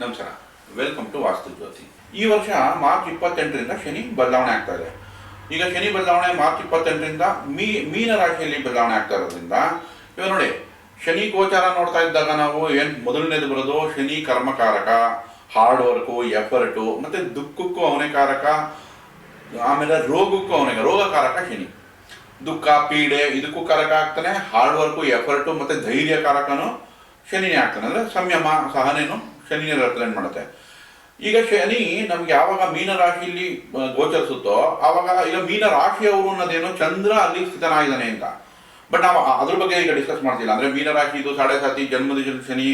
ನಮಸ್ಕಾರ. Welcome to ವಾಸ್ತು ಜ್ಯೋತಿ ಈ ವರ್ಷ ಮಾರ್ಚ್ ಇಪ್ಪತ್ತೆಂಟರಿಂದ ಶನಿ ಬದಲಾವಣೆ ಆಗ್ತಾ ಇದೆ. ಈಗ ಶನಿ ಬದಲಾವಣೆ ಮಾರ್ಚ್ ಇಪ್ಪತ್ತೆಂಟರಿಂದ ಮೀ, ಮೀನ ರಾಶಿಯಲ್ಲಿ ಬದಲಾವಣೆ ಆಗ್ತಾ ಇರೋದ್ರಿಂದ, ಇವಾಗ ನೋಡಿ, ಶನಿ ಗೋಚಾರ ನೋಡ್ತಾ ಇದ್ದಾಗ ನಾವು ಏನು ಮೊದಲನೇದು ಬರೋದು? ಶನಿ ಕರ್ಮಕಾರಕ ಹಾರ್ಡ್ ವರ್ಕು ಎಫರ್ಟು ಮತ್ತೆ ದುಃಖಕ್ಕೂ ಅವನೇ ಕಾರಕ, ಆಮೇಲೆ ರೋಗಕ್ಕೂ ಅವನಿಗೆ ರೋಗಕಾರಕ ಶನಿ. ದುಃಖ, ಪೀಡೆ, ಇದಕ್ಕೂ ಕಾರಕ ಆಗ್ತಾನೆ. ಹಾರ್ಡ್ ವರ್ಕು ಎಫರ್ಟು ಮತ್ತೆ ಧೈರ್ಯ ಕಾರಕನು ಶನಿನೇ ಆಗ್ತಾನೆ. ಅಂದ್ರೆ ಸಂಯಮ, ಸಹನೆನು ಶನಿನೇ ರೆಪ್ರೆಸೆಂಟ್ ಮಾಡುತ್ತೆ. ಈಗ ಶನಿ ನಮ್ಗೆ ಯಾವಾಗ ಮೀನ ರಾಶಿಯಲ್ಲಿ ಗೋಚರಿಸುತ್ತೋ, ಆವಾಗ ಈಗ ಮೀನ ರಾಶಿಯವರು ಅನ್ನೋದೇನು ಚಂದ್ರ ಅಲ್ಲಿ ಸ್ಥಿತನಾಗಿದ್ದಾನೆ ಅಂತ. ಬಟ್ ನಾವು ಅದ್ರ ಬಗ್ಗೆ ಈಗ ಡಿಸ್ಕಸ್ ಮಾಡ್ತಿಲ್ಲ. ಅಂದ್ರೆ ಮೀನ ರಾಶಿ ಇದು ಸಾಡೆ ಸಾತಿ, ಜನ್ಮದ ಶನಿ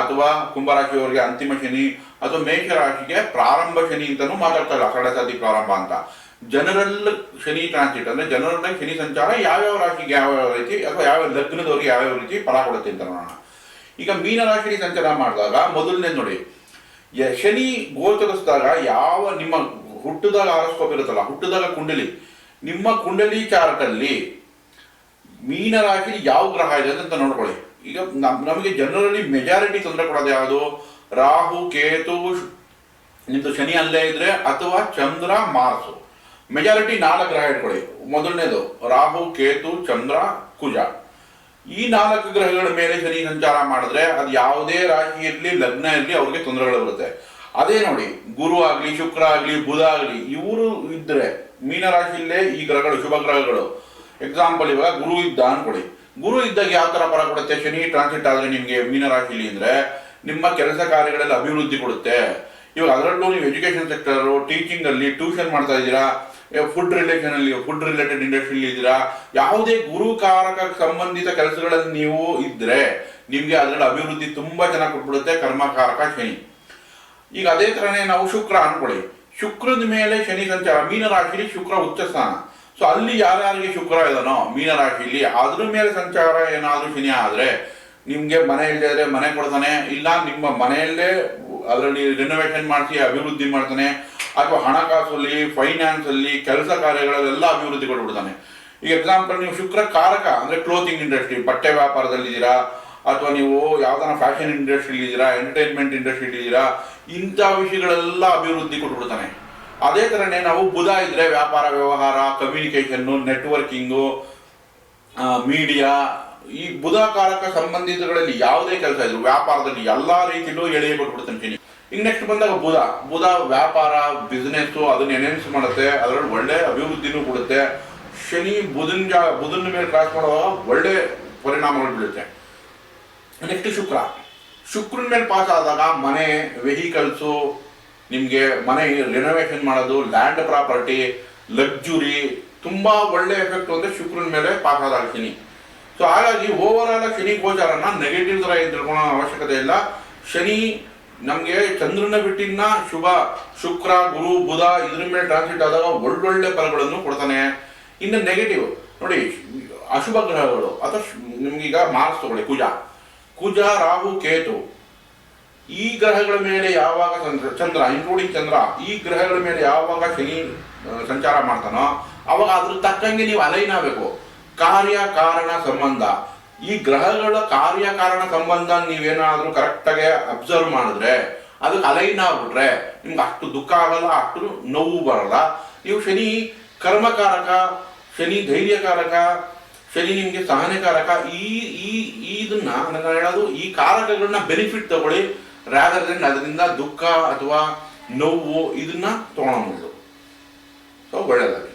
ಅಥವಾ ಕುಂಭರಾಶಿಯವರಿಗೆ ಅಂತಿಮ ಶನಿ, ಅಥವಾ ಮೇಷ ರಾಶಿಗೆ ಪ್ರಾರಂಭ ಶನಿ ಅಂತಾನೂ ಮಾತಾಡ್ತಾ ಇಲ್ಲ. ಸಾಡೆ ಸಾತಿ ಪ್ರಾರಂಭ ಅಂತ. ಜನರಲ್ ಶನಿ ಟ್ರಾನ್ಸಿಟ್ ಅಂದ್ರೆ ಜನರಲ್ ಶನಿ ಸಂಚಾರ ಯಾವ್ಯಾವ ರಾಶಿಗೆ ಯಾವ್ಯಾವ ರೀತಿ, ಅಥವಾ ಯಾವ ಲಗ್ನದವರಿಗೆ ಯಾವ್ಯಾವ ರೀತಿ ಫಲ ಕೊಡುತ್ತೆ ಅಂತ ನೋಡೋಣ. ಈಗ ಮೀನರಾಶಿ ಸಂಚಾರ ಮಾಡಿದಾಗ ಮೊದಲನೇ ನೋಡಿ ಶನಿ ಗೋಚರಿಸಿದಾಗ ಯಾವ ನಿಮ್ಮ ಹುಟ್ಟಿದಾಗ ಆರೋಸ್ಕೋಪ್ ಇರುತ್ತಲ್ಲ, ಹುಟ್ಟಿದಾಗ ಕುಂಡಲಿ, ನಿಮ್ಮ ಕುಂಡಲಿ ಚಾರ್ಟಲ್ಲಿ ಮೀನ ರಾಶಿ ಯಾವ ಗ್ರಹ ಇದೆ ಅಂತ ನೋಡ್ಕೊಳ್ಳಿ. ಈಗ ನಮ್- ನಮಗೆ ಜನರಲಿ ಮೆಜಾರಿಟಿ ತೊಂದರೆ ಕೊಡೋದು ಯಾವುದು? ರಾಹು, ಕೇತು, ನಿಮ್ದು ಶನಿ ಅಲ್ಲೇ ಇದ್ರೆ ಅಥವಾ ಚಂದ್ರ, ಮಾರ್ಸು. ಮೆಜಾರಿಟಿ ನಾಲ್ಕು ಗ್ರಹ ಇಟ್ಕೊಳ್ಳಿ. ಮೊದಲನೇದು ರಾಹು, ಕೇತು, ಚಂದ್ರ, ಕುಜ. ಈ ನಾಲ್ಕು ಗ್ರಹಗಳ ಮೇಲೆ ಶನಿ ಸಂಚಾರ ಮಾಡಿದ್ರೆ ಅದು ಯಾವುದೇ ರಾಶಿ ಇರಲಿ, ಲಗ್ನ ಇರಲಿ, ಅವ್ರಿಗೆ ತೊಂದರೆಗಳು ಬರುತ್ತೆ. ಅದೇ ನೋಡಿ, ಗುರು ಆಗ್ಲಿ, ಶುಕ್ರ ಆಗ್ಲಿ, ಬುಧ ಆಗ್ಲಿ, ಇವರು ಇದ್ರೆ ಮೀನ ರಾಶಿಯಲ್ಲೇ ಈ ಗ್ರಹಗಳು, ಶುಭ ಗ್ರಹಗಳು. ಎಕ್ಸಾಂಪಲ್ ಇವಾಗ ಗುರು ಇದ್ದ ಅನ್ಕೊಳ್ಳಿ. ಗುರು ಇದ್ದಾಗ ಯಾವ ತರ ಫಲ ಕೊಡುತ್ತೆ? ಶನಿ ಟ್ರಾನ್ಸಿಟ್ ಆದ್ರೆ ನಿಮ್ಗೆ ಮೀನ ರಾಶಿಯಲ್ಲಿ ಅಂದ್ರೆ ನಿಮ್ಮ ಕೆಲಸ ಕಾರ್ಯಗಳಲ್ಲಿ ಅಭಿವೃದ್ಧಿ ಕೊಡುತ್ತೆ. ಇವಾಗ ಅದರಲ್ಲೂ ನೀವು ಎಜುಕೇಶನ್ ಸೆಕ್ಟರ್ ಟೀಚಿಂಗ್ ಅಲ್ಲಿ ಟ್ಯೂಷನ್ ಮಾಡ್ತಾ ಇದ್ದೀರಾ? ಫುಡ್ ರಿಲೇಷನ್ ಅಲ್ಲಿ ಫುಡ್ ರಿಲೇಟೆಡ್ ಇಂಡಸ್ಟ್ರಿಯಲ್ಲಿ ಇದ್ದೀರಾ? ಯಾವುದೇ ಗುರುಕಾರಕ ಸಂಬಂಧಿತ ಕೆಲಸಗಳಲ್ಲಿ ನೀವು ಇದ್ರೆ ನಿಮ್ಗೆ ಅದರಲ್ಲಿ ಅಭಿವೃದ್ಧಿ ತುಂಬಾ ಚೆನ್ನಾಗಿ ಕೊಟ್ಬಿಡುತ್ತೆ ಕರ್ಮಕಾರಕ ಶನಿ. ಈಗ ಅದೇ ತರನೇ ನಾವು ಶುಕ್ರ ಅನ್ಕೊಳ್ಳಿ. ಶುಕ್ರದ ಮೇಲೆ ಶನಿ ಸಂಚಾರ ಮೀನ ರಾಶಿಲಿ ಶುಕ್ರ ಉಚ್ಚ ಸ್ಥಾನ. ಸೊ ಅಲ್ಲಿ ಯಾರ್ಯಾರಿಗೆ ಶುಕ್ರ ಇದನೋ ಮೀನ ರಾಶಿಲಿ ಅದ್ರ ಮೇಲೆ ಸಂಚಾರ ಏನಾದರೂ ಶನಿ ಆದ್ರೆ ನಿಮ್ಗೆ ಮನೆ ಇಲ್ಲದೆ ಇದ್ರೆ ಮನೆ ಕೊಡ್ತಾನೆ, ಇಲ್ಲ ನಿಮ್ಮ ಮನೆಯಲ್ಲೇ ಅದರಲ್ಲಿ ರಿನೋವೇಷನ್ ಮಾಡಿಸಿ, ಅಭಿವೃದ್ಧಿ ಮಾಡ್ತಾನೆ ಅಥವಾ ಹಣಕಾಸಲ್ಲಿ ಫೈನಾನ್ಸ್ ಅಲ್ಲಿ ಕೆಲಸ ಕಾರ್ಯಗಳಲ್ಲೆಲ್ಲ ಅಭಿವೃದ್ಧಿ ಕೊಟ್ಬಿಡ್ತಾನೆ. ಈಗ ಎಕ್ಸಾಂಪಲ್ ನೀವು ಶುಕ್ರ ಕಾರಕ ಅಂದ್ರೆ ಕ್ಲೋತಿಂಗ್ ಇಂಡಸ್ಟ್ರಿ ಬಟ್ಟೆ ವ್ಯಾಪಾರದಲ್ಲಿದ್ದೀರಾ, ಅಥವಾ ನೀವು ಯಾವ್ದಾನ ಫ್ಯಾಷನ್ ಇಂಡಸ್ಟ್ರಿಲಿದ್ದೀರಾ ಎಂಟರ್ಟೈನ್ಮೆಂಟ್ ಇಂಡಸ್ಟ್ರಿ ಇದ್ದೀರಾ ಇಂಥ ವಿಷಯಗಳೆಲ್ಲ ಅಭಿವೃದ್ಧಿ ಕೊಟ್ಬಿಡ್ತಾನೆ. ಅದೇ ತರನೇ ನಾವು ಬುಧ ಇದ್ರೆ ವ್ಯಾಪಾರ ವ್ಯವಹಾರ ಕಮ್ಯುನಿಕೇಷನ್ನು ನೆಟ್ವರ್ಕಿಂಗು ಮೀಡಿಯಾ ಈ ಬುಧ ಕಾರಕ ಸಂಬಂಧಿತಗಳಲ್ಲಿ ಯಾವುದೇ ಕೆಲಸ ಇದ್ರು, ವ್ಯಾಪಾರದಲ್ಲಿ ಎಲ್ಲಾ ರೀತಿಯಲ್ಲೂ ಎಳೆಯ ಕೊಟ್ಬಿಡ್ತಾನೆ ಶನಿ. ಈಗ ನೆಕ್ಸ್ಟ್ ಬಂದಾಗ ಬುಧ. ಬುಧ ವ್ಯಾಪಾರ ಬಿಸ್ನೆಸ್ ಅದನ್ನ ಎನ್ಹೆನ್ಸ್ ಮಾಡುತ್ತೆ. ಅದರಲ್ಲಿ ಒಳ್ಳೆ ಅಭಿವೃದ್ಧಿನೂ ಕೊಡುತ್ತೆ. ಶನಿ ಬುಧನ್ ಜಾ, ಬುಧನ ಮೇಲೆ ಕ್ರಾಸ್ ಮಾಡುವಾಗ ಒಳ್ಳೆ ಪರಿಣಾಮಗಳು ಬೀಳುತ್ತೆ. ನೆಕ್ಸ್ಟ್ ಶುಕ್ರ. ಶುಕ್ರನ ಮೇಲೆ ಪಾಸ್ ಆದಾಗ ಮನೆ ವೆಹಿಕಲ್ಸು ನಿಮಗೆ ಮನೆ ರಿನೋವೇಷನ್ ಮಾಡೋದು ಲ್ಯಾಂಡ್ ಪ್ರಾಪರ್ಟಿ ಲಕ್ಸುರಿ ತುಂಬಾ ಒಳ್ಳೆ ಎಫೆಕ್ಟ್ ಅಂದ್ರೆ ಶುಕ್ರನ ಮೇಲೆ ಪಾಸ್ ಆದಾಗ ಶನಿ. ಸೊ ಹಾಗಾಗಿ ಓವರ್ ಆಲ್ ಶನಿ ಗೋಚಾರನ ನೆಗೆಟಿವ್ ತರ ಏನ್ ತಿಳ್ಕೊಳ್ಳೋ ಅವಶ್ಯಕತೆ ಇಲ್ಲ. ಶನಿ ನಮಗೆ ಚಂದ್ರನ ಬಿಟ್ಟಿನ ಶುಭ, ಶುಕ್ರ, ಗುರು, ಬುಧ ಇದ್ರ ಮೇಲೆ ಟ್ರಾನ್ಸಿಟ್ ಆದಾಗ ಒಳ್ಳೊಳ್ಳೆ ಫಲಗಳನ್ನು ಕೊಡ್ತಾನೆ. ಇನ್ನು ನೆಗೆಟಿವ್ ನೋಡಿ, ಅಶುಭ ಗ್ರಹಗಳು, ಅಥವಾ ನಿಮ್ಗೀಗ ಮಾರ್ಕ್ಸ್ ತಗೊಳ್ಳಿ, ಕುಜ. ಕುಜ, ರಾಹು, ಕೇತು. ಈ ಗ್ರಹಗಳ ಮೇಲೆ ಯಾವಾಗ ಚಂದ್ರ ಇನ್ಕ್ಲೂಡಿಂಗ್ ಚಂದ್ರ, ಈ ಗ್ರಹಗಳ ಮೇಲೆ ಯಾವಾಗ ಶನಿ ಸಂಚಾರ ಮಾಡ್ತಾನೋ ಅವಾಗ ಅದ್ರ ತಕ್ಕಂಗೆ ನೀವು ಅಲೈನ್ ಆಗಬೇಕು. ಕಾರ್ಯ, ಕಾರಣ, ಸಂಬಂಧ. ಈ ಗ್ರಹಗಳ ಕಾರ್ಯಕಾರಣ ಸಂಬಂಧ ನೀವೇನಾದ್ರೂ ಕರೆಕ್ಟಾಗಿ ಅಬ್ಸರ್ವ್ ಮಾಡಿದ್ರೆ ಅದು ಅಲೈನ್ ಆಗ್ಬಿಟ್ರೆ ನಿಮ್ಗೆ ಅಷ್ಟು ದುಃಖ ಆಗಲ್ಲ, ಅಷ್ಟು ನೋವು ಬರಲ್ಲ. ನೀವು ಶನಿ ಕರ್ಮಕಾರಕ, ಶನಿ ಧೈರ್ಯಕಾರಕ, ಶನಿ ನಿಮಗೆ ಸಹನೆಕಾರಕ, ಈ ಈ ಇದನ್ನ ನಾನು ಹೇಳೋದು ಈ ಕಾರಕಗಳನ್ನ ಬೆನಿಫಿಟ್ ತಗೊಳ್ಳಿ ರಾದರ್ ದೆನ್ ಅದರಿಂದ ದುಃಖ ಅಥವಾ ನೋವು ಇದನ್ನ ತಗೊಳಬಹುದು ಸೊ ಒಳ್ಳೆಯದಾಗಿ